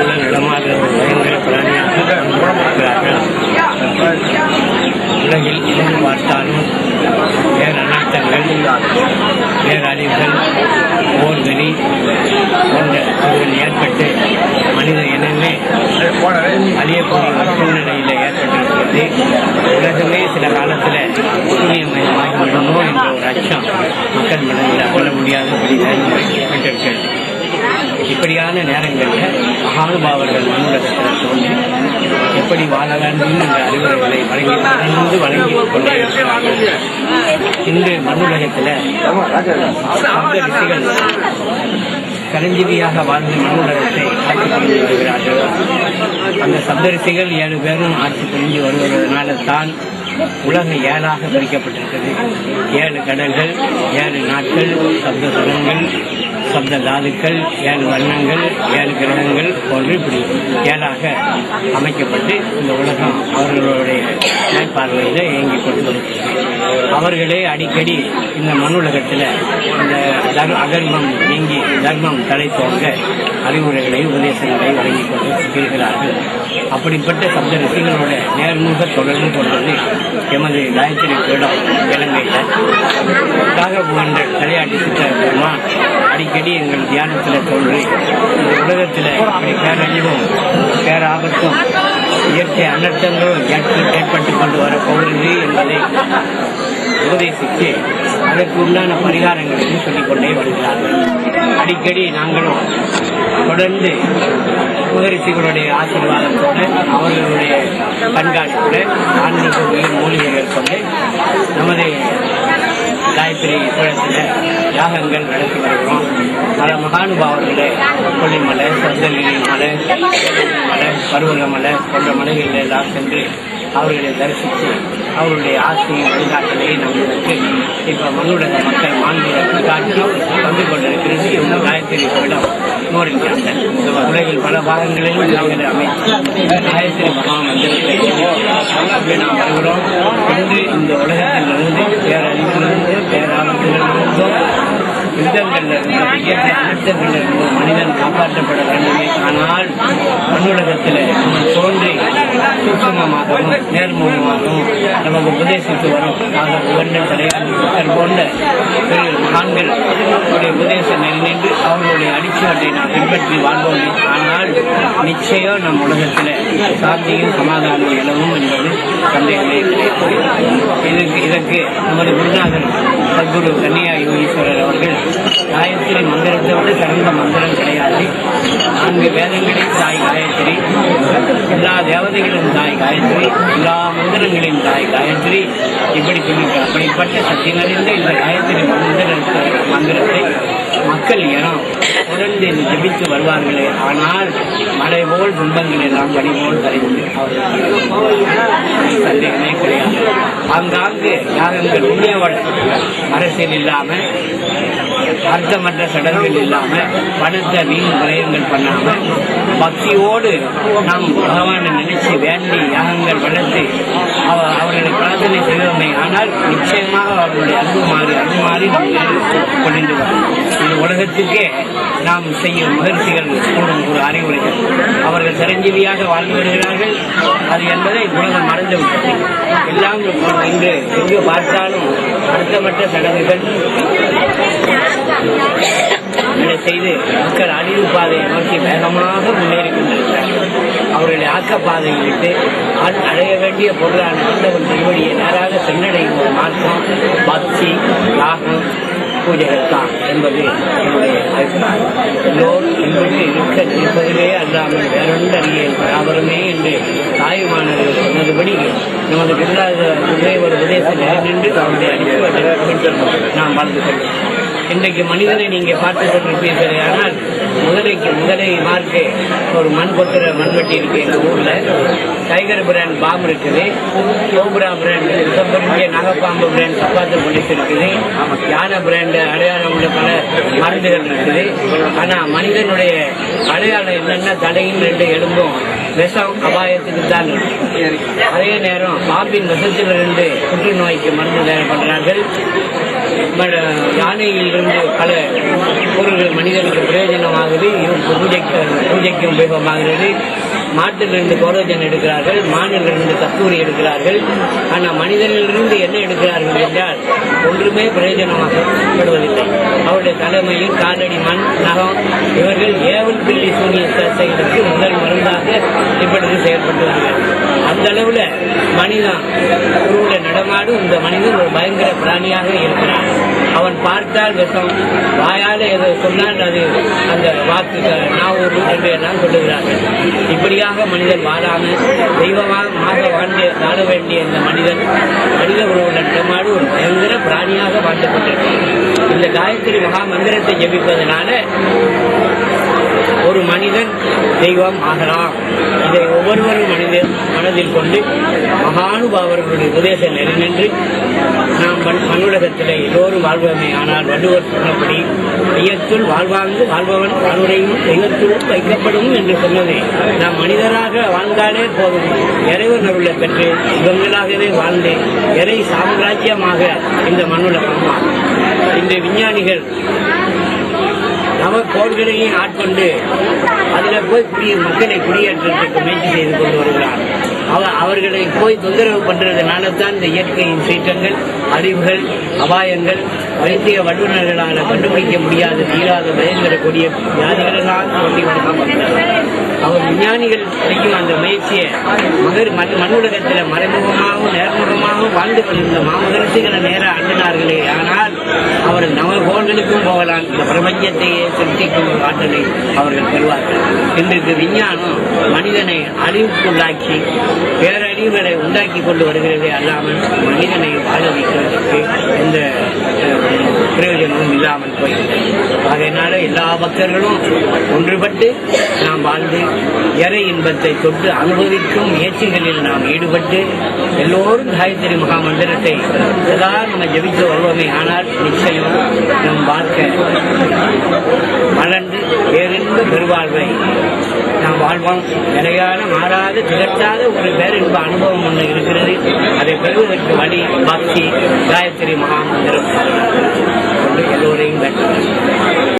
மனித இனம் மனித பயங்கர பிராணியாக இருக்கிறார்கள் உலகில் எங்கு பார்த்தாலும் வேறு அனர்த்தங்கள் வேறு போன்ற ஏற்பட்டு மனித இனமே அழியக்கூடிய சூழ்நிலையில் ஏற்பட்டிருக்கிறது உலகமே சில காலத்தில் என்ற மக்கள் மனதில் அகல முடியாதபடி ஏற்பட்டிருக்கிறது இப்படியான நேரங்களில் மகானுபாவர்கள் மண்ணுலகத்தில் தோன்றி எப்படி வாழ வேண்டும் என்ற அறிவுரைகளை வழங்கி தொடர்ந்து வழங்கி கொண்டே இருக்கிறார்கள். இன்று மண்ணுலகத்தில் ரிஷிகள் கரஞ்சீவியாக வாழ்ந்து மண்ணுலகத்தை ஆட்சி புரிந்து வருகிறார்கள் அந்த சப்தரிசிகள் ஏழு பேரும் ஆட்சி புரிஞ்சு வருவதனால தான் உலகம் ஏழாக பிரிக்கப்பட்டிருக்கிறது. ஏழு கடல்கள் ஏழு நாட்கள் சப்த சுரங்கள் சப்த தாதுக்கள் ஏழு வர்ணங்கள் ஏழு கிரகங்கள் போன்று இப்படி ஏழாக அமைக்கப்பட்டு இந்த உலகம் அவர்களுடைய பார்வையில் இயங்கி கொண்டு அவர்களே அடிக்கடி இந்த மண்ணுலகத்தில் இந்த தர் அகர்மம் நீங்கி தர்மம் தலை தோங்க அறிவுரைகளை உபதேசங்களை வழங்கிக் கொண்டு இருக்கிறார்கள். அப்படிப்பட்ட சப்த ரிஷிகளோட நேர்முக தொடர்பு கொண்டது எமது காயத்ரி பீடம் இலங்கையில். காக தலையாட்டி சித்தமா அடிக்கடி எங்கள் தியானத்தில் தோன்றி இந்த உலகத்தில் அப்படி பேரழிவும் பேராபத்தும் இயற்கை அனர்த்தங்களும் ஏற்ப- ஏற்பட்டுக் கொண்டு வர போகிறது என்பதை உபதேசித்து அதற்கு உண்டான பரிகாரங்களையும் சொல்லிக்கொண்டே வருகிறார்கள். அடிக்கடி நாங்களும் தொடர்ந்து முகரிஷிகளுடைய ஆசீர்வாதத்தோடு அவர்களுடைய கண்காணிப்போடு ஆன்மீக உயிர் மூலிகைகள் கொண்டு நமது காயத்ரி குளத்தில் யாகங்கள் நடத்தி வருகிறோம். பல மகானுபாவர்களே கொல்லிமலை சந்தகிரி மலை மலை பருவகமலை போன்ற மலைகளில் எல்லாம் சென்று அவர்களை தரிசித்து அவருடைய ஆசையை வழிகாட்டலை நம்மளுக்கு இப்போ மண்ணுடைய மக்கள் மாநில காட்டி வந்து கொண்டிருக்கிறது. இந்த காயத்ரி பீடம் நூறிஞ்சாங்க உலகில் பல பாகங்களிலும் நாங்கள் அமைத்து காயத்ரி மகா மந்திரத்தை நாம் வருகிறோம். இன்று இந்த உலகத்தில் இருந்து யுத்தங்கள்ல யுத்தங்கள்ல இருந்து மனிதன் காப்பாற்றப்பட வேண்டுமே. ஆனால் மண்ணுலகத்தில் நம்ம தோன்றி சூட்சமமாகவும் நேர்முகமாகவும் நமக்கு உபதேசித்து வரும் நாங்கள் புகழ்ந்த தலைவர் கொண்ட பெரிய மகான்கள் அவருடைய உபதேச நின்று அவர்களுடைய அடிச்சாட்டை நாம் பின்பற்றி வாழ்வோம். ஆனால் நிச்சயம் நம் உலகத்தில் சாந்தியும் சமாதானம் எனவும் என்பது சந்தேகமே இதற்கு இதற்கு நமது குருநாதன் சத்குரு கன்னியா யோகீஸ்வரர் அவர்கள் காயத்திரை மந்திரத்தை விட சிறந்த மந்திரம் கிடையாது. நான்கு வேதங்களின் தாய் காயத்ரி எல்லா தேவதைகளின் தாய் காயத்ரி எல்லா மந்திரங்களின் தாய் காயத்ரி. இப்படி சொல்லியிருக்கார் அப்படிப்பட்ட சக்தி நிறைந்த இந்த காயத்ரி மந்திர மந்திரத்தை மக்கள் ஏன்னா தொடர்ந்து ஜபித்து ஜெபித்து வருவார்களே. ஆனால் மழை போல் துன்பங்கள் எல்லாம் பனி போல் கரைந்து. அவர்கள் சந்தேகமே கிடையாது ஆங்காங்கு யாகங்கள் உண்மையவள் அரசியல் இல்லாம அர்த்தமற்ற சடங்குகள் இல்லாம பணத்தை வீண் விரயங்கள் பண்ணாம பக்தியோடு நாம் பகவானை நினைச்சு வேண்டி யாகங்கள் வளர்த்து அவர்களை பிரார்த்தனை செய்வோமே ஆனால் நிச்சயமாக அவர்களுடைய அன்பு மாறி அன்பு மாறி நம்ம கொண்டு வரும். இந்த உலகத்துக்கே நாம் செய்யும் முயற்சிகள் கூடும் ஒரு அறிவுரைகள் அவர்கள் சிரஞ்சீவியாக வாழ்ந்து வருகிறார்கள். அது என்பதை உலகம் மறந்து விட்டது எல்லாம் இன்று எங்கு பார்த்தாலும் அர்த்தமற்ற சடங்குகள். இதை செய்து மக்கள் அழிவு பாதையை நோக்கி வேகமாக முன்னேறி கொண்டிருக்கிறார்கள் அவர்களை ஆக்க பாதையை விட்டு அடைய வேண்டிய பொருளான ஆண்டவன் திருவடியை நேராக சென்றடையும் ஒரு மாற்றம் பக்தி பூஜைகள் தான் என்பது என்னுடைய அபிப்பிராயம் எல்லோரும் என்பது இருக்க இருப்பதிலே அல்லாமல் வேறொன்று யாவருமே என்று தாயுமானவர்கள் சொன்னதுபடி நமது குருநாத ஒரு உதயத்தில் நின்று அவருடைய அடிப்படை நாம் வாழ்ந்து கொள்வோம் இன்றைக்கு மனிதனை நீங்கள் பார்த்து கொண்டிருப்பீர்கள் ஆனால் முதலைக்கு முதலை மார்க்கு ஒரு மண் கொத்துற மண்வெட்டி இருக்கு எங்க ஊர்ல. டைகர் பிராண்ட் பாம்பு இருக்குது. கோபுரா பிராண்ட் சுத்தப்படிய நாகப்பாம்பு பிராண்ட் சப்பாத்து பிடிச்சு இருக்குது. யானை பிராண்ட் அடையாளம் உள்ள பல மருந்துகள் இருக்குது. ஆனா மனிதனுடைய அடையாளம் என்னென்ன தலையும் ரெண்டு எலும்பும். விஷம் அபாயத்துக்கு தான். அதே நேரம் பாம்பின் விஷத்திலிருந்து புற்றுநோய்க்கு மருந்து தயார் பண்றார்கள். யானையிலிருந்து பல பொருள்கள் மனிதனுக்கு பிரயோஜனமாகுது. பூஜைக்கு பூஜைக்கு உபயோகமாகிறது. மாட்டிலிருந்து கோரோஜன் எடுக்கிறார்கள் மானிலிருந்து கஸ்தூரி எடுக்கிறார்கள். ஆனால் மனிதனிலிருந்து என்ன எடுக்கிறார்கள் என்றால் ஒன்றுமே பிரயோஜனமாக படுவதில்லை. அவருடைய தலைமையில் காலடி மண் நகம் இவர்கள் ஏவல் பில்லி சூனிய செயலுக்கு முதல் மருந்தாக இப்பொழுது செயல்பட்டு வருகிறது. அந்த அளவில் மனிதன் நடமாடும் இந்த மனிதன் ஒரு பயங்கர பிராணியாக இருக்கிறான். அவன் பார்த்தால் விஷம். வாயால் எதை சொன்னால் அது அந்த வாக்கு நான் என்று எல்லாம் சொல்லுகிறார்கள். இப்படியாக மனிதன் வாழாமல் தெய்வமாக வாழ்ந்து வாழ வேண்டிய இந்த மனிதன் மனித உறவுடன் நடமாடும் ஒரு பயங்கர பிராணியாக வாழ்ந்து கொண்டிருக்கிறான் இந்த காயத்ரி மகா மந்திரத்தை ஜெபிப்பதனால ஒரு மனிதன் தெய்வம் ஆகலாம் இதை ஒவ்வொருவரும் மனிதன் மனதில் கொண்டு மகானுபாவர்களுடைய உபதேச நெறி நின்று நாம் மண்- மண்ணுலகத்திலே எல்லோரும் வாழ்வோமே ஆனால் வள்ளுவர் சொன்னபடி ஐயத்துள் வாழ்வாங்கு வாழ்பவன் வாழ்வுரையும் தெய்வத்துள் வைக்கப்படும் என்று சொன்னது. நாம் மனிதராக வாழ்ந்தாலே போதும். இறைவன் அருளை பெற்று இவங்களாகவே வாழ்ந்து இறை சாம்ராஜ்யமாக இந்த மண்ணுலகம் இந்த விஞ்ஞானிகள் நவக்கோள்களையும் ஆட்கொண்டு அதில் போய் குடிய மக்களை குடியேற்றத்துக்கு முயற்சி செய்து கொண்டு வருகிறார் அவர்களை போய் தொந்தரவு பண்றதுனால தான் இந்த இயற்கையின் சீற்றங்கள் அழிவுகள் அபாயங்கள் வைத்திய வல்லுநர்களால் கண்டுபிடிக்க முடியாத தீராத பயங்கர வியாதிகளெல்லாம் தோண்டி அவர் விஞ்ஞானிகள் செய்யும் அந்த முயற்சியை மகர் மண் உலகத்தில் மறைமுகமாகவும் நேர்முகமாகவும் வாழ்ந்து கொண்டிருந்த மாமகரிசிகளை நேரம் அண்டினார்களே ஆனால் அவர் நவகோள்களுக்கும் போகலாம். இந்த பிரபஞ்சத்தையே சிருஷ்டிக்கும் ஆற்றலை அவர்கள் பெறுவார்கள் இன்றைக்கு விஞ்ஞானம் மனிதனை அழிவுக்குள்ளாக்கி பேரழிவுகளை உண்டாக்கி கொண்டு வருகிறதே அல்லாமல் மனிதனை வாழ வைக்கிறதுக்கு எந்த பிரயோஜனமும் இல்லாமல் போய்விட்டது அதனால எல்லா பக்தர்களும் ஒன்றுபட்டு நாம் வாழ்ந்து இறை இன்பத்தை தொட்டு அனுபவிக்கும் முயற்சிகளில் நாம் ஈடுபட்டு எல்லோரும் காயத்ரி மகாமந்திரத்தை சதா நம்ம ஜெபித்து வருவோமே. ஆனால் நிச்சயம் நம் வாழ்க்கை மலர்ந்து பேரின்ப பெருவாழ்வை ஆன்மம் நிலையான மாறாத திகட்டாத ஒரு பேரின்ப அனுபவம் ஒன்று இருக்கிறது. அதை பெறுவதற்கு வழி பக்தி காயத்ரி மகாமந்திரம். எல்லோரையும் பெற்றார்